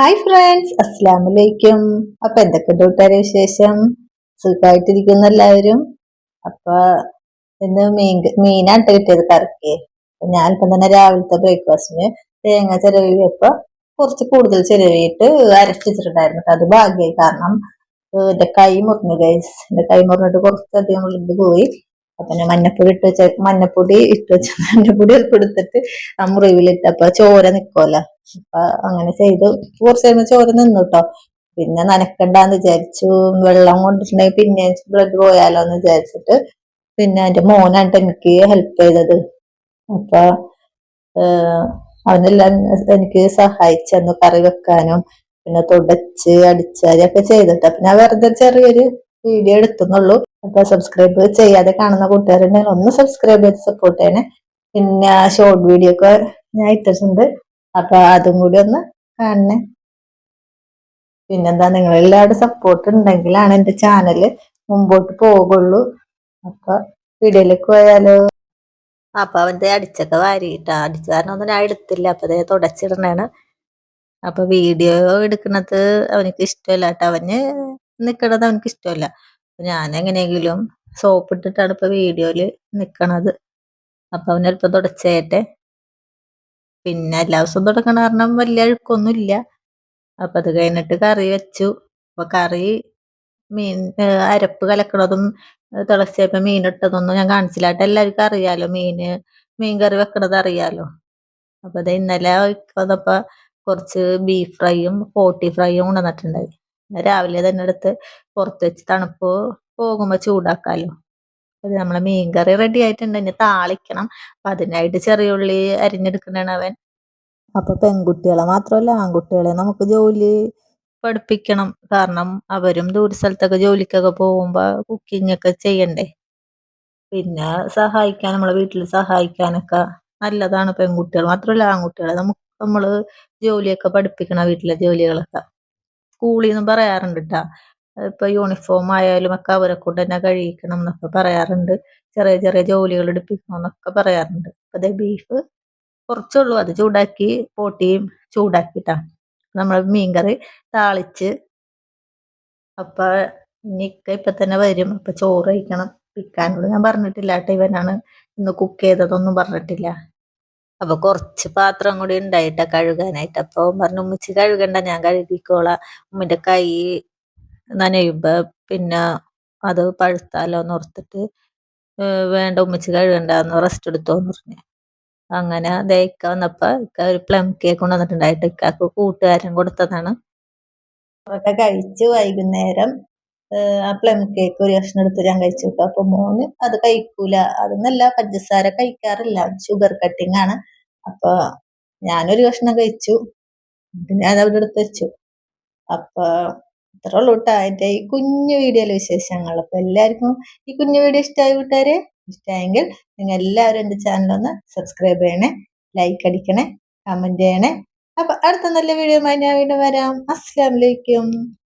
Hi friends അസ്സാം വലൈക്കും അപ്പൊ എന്തൊക്കെയുണ്ട് കൂട്ടുകാരെ വിശേഷം? സുഖമായിട്ടിരിക്കുന്നു എല്ലാവരും. അപ്പൊ ഇന്ന് മീൻ മീനാണ് കിട്ടിയത് കറക്കി. ഞാൻ ഇപ്പം തന്നെ രാവിലത്തെ ബ്രേക്ക്ഫാസ്റ്റിന് തേങ്ങ ചിലവിയപ്പോൾ കുറച്ച് കൂടുതൽ ചിലവിയിട്ട് അരച്ചിട്ടുണ്ടായിരുന്നു അത് ഭാഗ്യമായി കാരണം എന്റെ കൈ മുറിഞ്ഞു ഗൈസ് എന്റെ കൈ മുറിഞ്ഞിട്ട് കുറച്ചധികം ഇത് പോയി. അപ്പൊ ഞാൻ മഞ്ഞപ്പൊടി ഇട്ട് വെച്ച മഞ്ഞപ്പൊടി ഇട്ട് വെച്ച മഞ്ഞപ്പൊടി എടുത്തിട്ട് ആ മുറിവിലിട്ടപ്പോ ചോര അപ്പൊ അങ്ങനെ ചെയ്തു. കുറച്ച് കഴിയുമ്പോ ചോര നിന്നു കേട്ടോ പിന്നെ നനക്കണ്ടെന്ന് വിചാരിച്ചു. വെള്ളം കൊണ്ടിട്ടുണ്ടെങ്കിൽ പിന്നെ ബ്ലഡ് പോയാലോ എന്ന് വിചാരിച്ചിട്ട് പിന്നെ എന്റെ മോനാണ് എനിക്ക് ഹെൽപ്പ് ചെയ്തത്. അപ്പൊ അവനെല്ലാം എനിക്ക് സഹായിച്ചെന്ന് കറി വെക്കാനും പിന്നെ തുടച്ച് അടിച്ചാലൊക്കെ ചെയ്തിട്ട്. അപ്പൊ ഞാൻ വെറുതെ ചെറിയൊരു വീഡിയോ എടുത്തുന്നുള്ളൂ. അപ്പൊ സബ്സ്ക്രൈബ് ചെയ്യാതെ കാണുന്ന കൂട്ടുകാരുണ്ടെങ്കിൽ ഒന്ന് സബ്സ്ക്രൈബ് ചെയ്ത് സപ്പോർട്ട് ചെയ്യണേ. പിന്നെ ഷോർട്ട് വീഡിയോ ഒക്കെ ഞാൻ ഇട്ടിട്ടുണ്ട്. അപ്പൊ അതും കൂടി ഒന്ന് കാണണേ. പിന്നെന്താ നിങ്ങൾ എല്ലാവരുടെ സപ്പോർട്ട് ഉണ്ടെങ്കിലാണ് എന്റെ ചാനൽ മുമ്പോട്ട് പോകുള്ളൂ അപ്പൊ വീഡിയോയിലേക്ക് പോയാലോ? അപ്പൊ അവന്റെ അടിച്ചൊക്കെ വാരിയിട്ട. അടിച്ച കാരണം ഒന്നും ഞാൻ എടുത്തില്ല. അപ്പൊ അതേ തുടച്ചിടണേണ്. അപ്പൊ വീഡിയോ എടുക്കുന്നത് അവനക്ക് ഇഷ്ടമല്ല. കേട്ടോ അവന് നിക്കണത് അവനക്ക് ഇഷ്ടമല്ല. ഞാൻ എങ്ങനെയെങ്കിലും സോപ്പ് ഇട്ടിട്ടാണ് ഇപ്പൊ വീഡിയോയിൽ നിക്കണത്. അപ്പൊ അവനല്പം തുടച്ചേട്ടെ. പിന്നെ എല്ലാ ദിവസവും തുടക്കണ കാരണം വലിയ അഴുക്കൊന്നും ഇല്ല അപ്പൊ അത് കഴിഞ്ഞിട്ട് കറി വെച്ചു. അപ്പൊ കറി മീൻ അരപ്പ് കലക്കണതും തിളച്ചപ്പം മീൻ ഇട്ടതൊന്നും ഞാൻ കാണിച്ചില്ലാട്ട്. എല്ലാവർക്കും അറിയാലോ മീന് മീൻ കറി വെക്കണത് അറിയാലോ. അപ്പൊ അത് ഇന്നലെ വന്നപ്പോ കുറച്ച് ബീഫ് ഫ്രൈയും പോട്ടി ഫ്രൈയും കൊണ്ടുവന്നിട്ടുണ്ടായി. രാവിലെ തന്നെ എടുത്ത് പുറത്ത് വെച്ച് തണുപ്പ് പോകുമ്പോ ചൂടാക്കാലോ. അത് നമ്മളെ മീൻകറി റെഡി ആയിട്ടുണ്ട്. ഇനി താളിക്കണം. അപ്പൊ അതിനായിട്ട് ചെറിയ ഉള്ളി അരിഞ്ഞെടുക്കണാണ് അവൻ. അപ്പൊ പെൺകുട്ടികളെ മാത്രമല്ല ആൺകുട്ടികളെ നമുക്ക് ജോലി പഠിപ്പിക്കണം. കാരണം അവരും ദൂര സ്ഥലത്തൊക്കെ ജോലിക്കൊക്കെ പോകുമ്പോ കുക്കിംഗ് ഒക്കെ ചെയ്യണ്ടേ. പിന്നെ സഹായിക്കാൻ നമ്മളെ വീട്ടിൽ സഹായിക്കാനൊക്കെ നല്ലതാണ് പെൺകുട്ടികൾ മാത്രമല്ല ആൺകുട്ടികളെ നമുക്ക് നമ്മൾ ജോലിയൊക്കെ പഠിപ്പിക്കണം വീട്ടിലെ ജോലികളൊക്കെ. സ്കൂളിൽ നിന്നും പറയാറുണ്ട് ഇപ്പൊ യൂണിഫോം ആയാലും ഒക്കെ അവരെ കൊണ്ട് തന്നെ കഴിയിക്കണം എന്നൊക്കെ പറയാറുണ്ട്. ചെറിയ ചെറിയ ജോലികൾ എടുപ്പിക്കണം എന്നൊക്കെ പറയാറുണ്ട്. അതെ ബീഫ് കുറച്ചുള്ളൂ അത് ചൂടാക്കി പോട്ടിയും ചൂടാക്കിയിട്ടാണ് നമ്മൾ മീൻകറി താളിച്ച്. അപ്പൊ ഇനിക്ക ഇപ്പൊ തന്നെ വരും. അപ്പൊ ചോറ് കഴിക്കണം. പിക്കാനുള്ളൂ ഞാൻ പറഞ്ഞിട്ടില്ല. കേട്ടോ ഇവനാണ് ഇന്ന് കുക്ക് ചെയ്തതൊന്നും പറഞ്ഞിട്ടില്ല. അപ്പൊ കുറച്ച് പാത്രം കൂടി ഉണ്ടായിട്ട കഴുകാനായിട്ട്. അപ്പൊ പറഞ്ഞു ഉമ്മിച്ച് കഴുകണ്ട ഞാൻ കഴുകിക്കോളാം. ഉമ്മിന്റെ കൈ നനയുമ്പോ പിന്നെ അത് പഴുത്താലോ ഓർത്തിട്ട് വേണ്ട ഉമ്മിച്ച് കഴുകണ്ടെന്ന് റെസ്റ്റ് എടുത്തോന്ന് പറഞ്ഞു. അങ്ങനെ ദയിക്ക വന്നപ്പോ ഒരു പ്ലം കേക്ക് കൊണ്ടുവന്നിട്ടുണ്ടായിട്ട് ഇക്കാക്ക് കൂട്ടുകാരൻ കൊടുത്തതാണ്. അതൊക്കെ കഴിച്ച് വൈകുന്നേരം ആ പ്ലം കേക്ക് ഒരു കഷ്ണം എടുത്ത് ഞാൻ കഴിച്ചു കിട്ടും. അപ്പൊ മോന് അത് കഴിക്കൂല. അതൊന്നല്ല പഞ്ചസാര കഴിക്കാറില്ല. ഷുഗർ കട്ടിങ് ആണ്. അപ്പൊ ഞാനൊരു കഷ്ണം കഴിച്ചു. ഞാൻ അവിടെ എടുത്ത് വെച്ചു. അപ്പൊ ഇത്ര ഉള്ളൂ കേട്ടോ എന്റെ ഈ കുഞ്ഞു വീഡിയോയിലെ വിശേഷങ്ങൾ. അപ്പം എല്ലാവർക്കും ഈ കുഞ്ഞു വീഡിയോ ഇഷ്ടമായി കൂട്ടുകാരെ? ഇഷ്ടമായെങ്കിൽ നിങ്ങൾ എല്ലാവരും എന്റെ ചാനലൊന്ന് സബ്സ്ക്രൈബ് ചെയ്യണേ ലൈക്ക് അടിക്കണേ കമന്റ് ചെയ്യണേ. അപ്പോൾ അടുത്ത നല്ല വീഡിയോ ഞാൻ വീണ്ടും വരാം. അസ്സാം വലൈക്കും